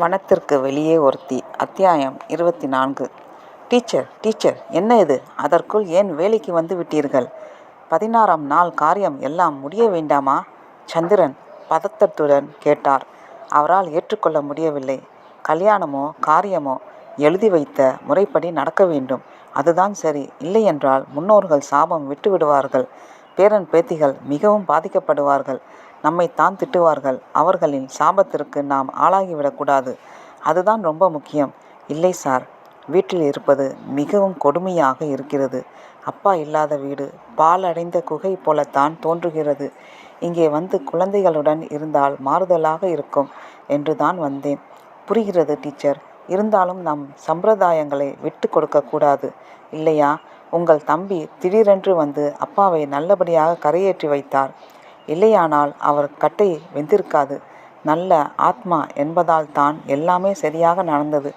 வனத்திற்கு வெளியே ஒருத்தி. அத்தியாயம் இருபத்தி நான்கு டீச்சர் டீச்சர் என்ன இது? அதற்குள் ஏன் வேலைக்கு வந்து விட்டீர்கள்? பதினாறாம் நாள் காரியம் எல்லாம் முடிய வேண்டாமா? சந்திரன் பதத்தத்துடன் கேட்டார். அவரால் ஏற்றுக்கொள்ள முடியவில்லை. கல்யாணமோ காரியமோ எழுதி வைத்த முறைப்படி நடக்க வேண்டும். அதுதான் சரி. இல்லையென்றால் முன்னோர்கள் சாபம் விட்டு விடுவார்கள் பேரன் பேத்திகள் மிகவும் பாதிக்கப்படுவார்கள். நம்மைத்தான் திட்டுவார்கள். அவர்களின் சாபத்திற்கு நாம் ஆளாகிவிடக்கூடாது. அதுதான் ரொம்ப முக்கியம். இல்லை சார் வீட்டில் இருப்பது மிகவும் கொடுமையாக இருக்கிறது. அப்பா இல்லாத வீடு பால் அடைந்த குகை போலத்தான் தோன்றுகிறது. இங்கே வந்து குழந்தைகளுடன் இருந்தால் மாறுதலாக இருக்கும் என்று தான் வந்தேன். புரிகிறது டீச்சர். இருந்தாலும் நம் சம்பிரதாயங்களை விட்டு கொடுக்கக்கூடாது இல்லையா? உங்கள் தம்பி திடீரென்று வந்து அப்பாவை நல்லபடியாக கரையேற்றி வைத்தார். இல்லையானால் அவர் கட்டை வெந்திருக்காது. நல்ல ஆத்மா என்பதால் தான் எல்லாமே சரியாக நடந்தது.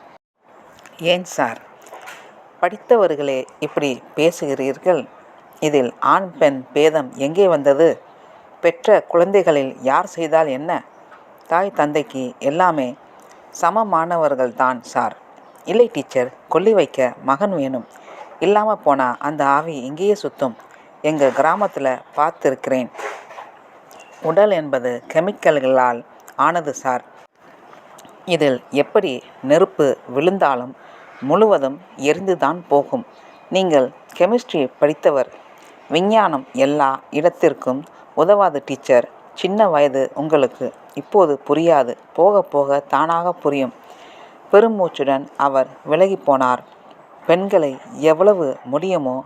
ஏன் சார்? படித்தவர்களே இப்படி பேசுகிறீர்கள்? இதில் ஆண் பெண் பேதம் எங்கே வந்தது? பெற்ற குழந்தைகளில் யார் செய்தால் என்ன? தாய் தந்தைக்கு எல்லாமே சமமானவர்கள் தான் சார். இல்லை டீச்சர் கொல்லி வைக்க மகன் வேணும். இல்லாமல் போனால் அந்த ஆவி இங்கேயே சுத்தும். எங்கள் கிராமத்தில் பார்த்துருக்கிறேன். உடல் என்பது கெமிக்கல்களால் ஆனது சார். இதில் எப்படி நெருப்பு விழுந்தாலும் முழுவதும் எரிந்துதான் போகும். நீங்கள் கெமிஸ்ட்ரி படித்தவர் விஞ்ஞானம் எல்லா இடத்திற்கும் உதவாது டீச்சர். சின்ன வயது உங்களுக்கு இப்போது புரியாது. போக போக தானாக புரியும். பெருமூச்சுடன் அவர் விலகி போனார். பெண்களை எவ்வளவு முடியுமோ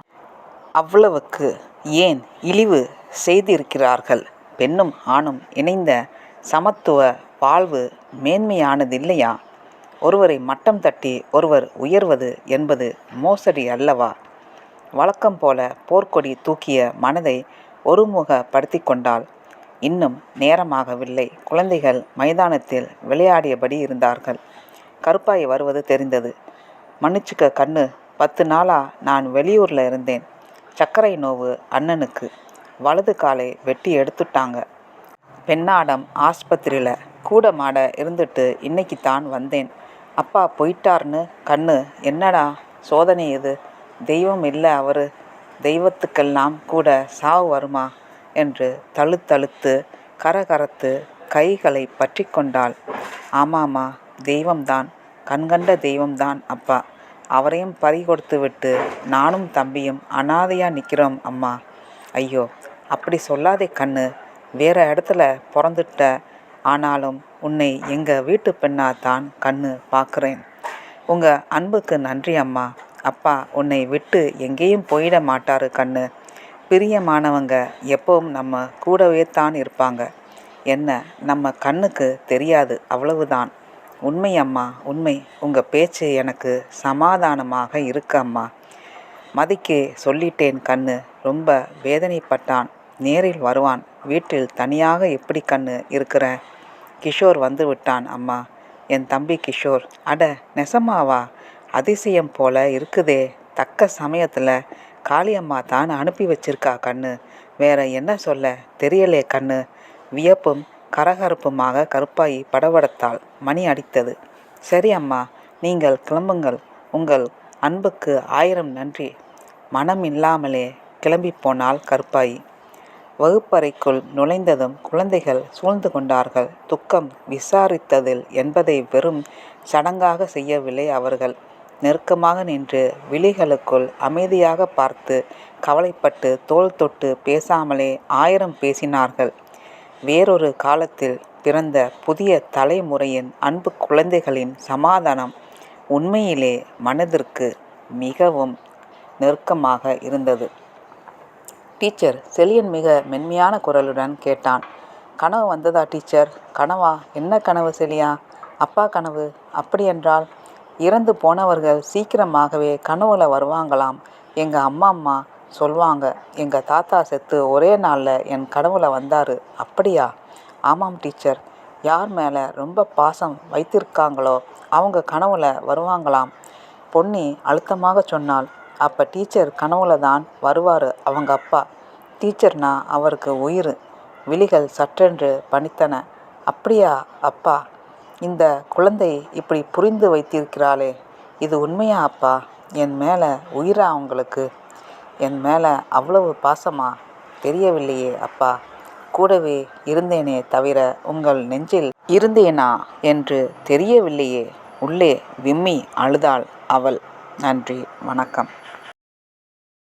அவ்வளவுக்கு ஏன் இழிவு செய்திருக்கிறார்கள்? பெண்ணும் ஆணும் இணைந்த சமத்துவ வாழ்வு மேன்மையானது இல்லையா ஒருவரை மட்டம் தட்டி ஒருவர் உயர்வது என்பது மோசடி அல்லவா? வழக்கம் போல போர்க்கொடி தூக்கிய மனதை ஒருமுகப்படுத்தி கொண்டால் இன்னும் நேரமாகவில்லை. குழந்தைகள் மைதானத்தில் விளையாடியபடி இருந்தார்கள். கருப்பாய் வருவது தெரிந்தது. மன்னிச்சுக்க கண்ணு பத்து நாளா நான் வெளியூரில் இருந்தேன். சர்க்கரை நோவு அண்ணனுக்கு. வலது காலை வெட்டி எடுத்துட்டாங்க. பெண்ணாடம் ஆஸ்பத்திரியில் கூட மாட இருந்துட்டு இன்னைக்கு தான் வந்தேன். அப்பா போயிட்டார்னு கண்ணு என்னடா சோதனை இது? தெய்வம் இல்லை அவர். தெய்வத்துக்கெல்லாம் கூட சாவு வருமா? என்று தழுத்தழுத்து கரகரத்து கைகளை பற்றி கொண்டாள். ஆமாமா தெய்வம்தான். கண்கண்ட தெய்வம்தான் அப்பா. அவரையும் பறி கொடுத்து விட்டு நானும் தம்பியும் அனாதையாக நிற்கிறோம் அம்மா. ஐயோ அப்படி சொல்லாதே கண்ணு. வேற இடத்துல பிறந்துட்ட. ஆனாலும் உன்னை எங்கள் வீட்டு பெண்ணாக தான் கண்ணு பார்க்குறேன் உங்கள் அன்புக்கு நன்றி அம்மா. அப்பா உன்னை விட்டு எங்கேயும் போயிட மாட்டாரு கண்ணு. பிரியமானவங்க எப்பவும் நம்ம கூடவே தான் இருப்பாங்க. என்ன நம்ம கண்ணுக்கு தெரியாது அவ்வளவுதான். உண்மை அம்மா உண்மை. உங்கள் பேச்சு எனக்கு சமாதானமாக இருக்கு அம்மா. மதிக்கு சொல்லிட்டேன் கண்ணு. ரொம்ப வேதனைப்பட்டான். நேரில் வருவான். வீட்டில் தனியாக எப்படி கண்ணு இருக்கிற? கிஷோர் வந்து விட்டான் அம்மா. என் தம்பி கிஷோர். அட நெசமாவா? அதிசயம் போல இருக்குதே. தக்க சமயத்தில் காளியம்மா தான் அனுப்பி வச்சிருக்கா கண்ணு. வேற என்ன சொல்ல? தெரியலே கண்ணு. வியப்பும் கரகரப்புமாக கருப்பாயி படபடத்தால் மணி அடித்தது. சரி அம்மா. நீங்கள் கிளம்புங்கள். உங்கள் அன்புக்கு ஆயிரம் நன்றி. மனம் இல்லாமலே கிளம்பி போனால் கருப்பாயி. வகுப்பறைக்குள் நுழைந்ததும் குழந்தைகள் சூழ்ந்து கொண்டார்கள். துக்கம் விசாரித்ததில் என்பதை வெறும் சடங்காக செய்யவில்லை அவர்கள். நெருக்கமாக நின்று விழிகளுக்குள் அமைதியாக பார்த்து கவலைப்பட்டு தோல் தொட்டு பேசாமலே ஆயிரம் பேசினார்கள். வேறொரு காலத்தில் பிறந்த புதிய தலைமுறையின் அன்பு குழந்தைகளின் சமாதானம் உண்மையிலே மனதிற்கு மிகவும் நெருக்கமாக இருந்தது. டீச்சர் செலியன் மிக மென்மையான குரலுடன் கேட்டான். கனவு வந்ததா டீச்சர்? கனவா? என்ன கனவு செலியா? அப்பா கனவு? அப்படியென்றால் இறந்து போனவர்கள் சீக்கிரமாகவே கனவுல வருவாங்களாம். எங்கள் அம்மா அம்மா சொல்வாங்க எங்கள் தாத்தா செத்து ஒரே நாளில் என் கனவுல வந்தார். அப்படியா? ஆமாம் டீச்சர். யார் மேலே ரொம்ப பாசம் வைத்திருக்காங்களோ அவங்க கனவுல வருவாங்களாம். பொன்னி அழுத்தமாக சொன்னாள். அப்போ டீச்சர் கனவுல தான் வருவார் அவங்க அப்பா. டீச்சர்னா அவருக்கு உயிர். விழிகள் சற்றென்று பணித்தன. அப்படியா அப்பா. இந்த குழந்தை இப்படி புரிந்து வைத்திருக்கிறாளே. இது உண்மையா அப்பா? என் மேலே உயிரா அவங்களுக்கு என் மேலே அவ்வளவு பாசமா? தெரியவில்லையே அப்பா. கூடவே இருந்தேனே தவிர உங்கள் நெஞ்சில் இருந்தேனா என்று தெரியவில்லையே. உள்ளே விம்மி அழுதாள் அவள். நன்றி வணக்கம்.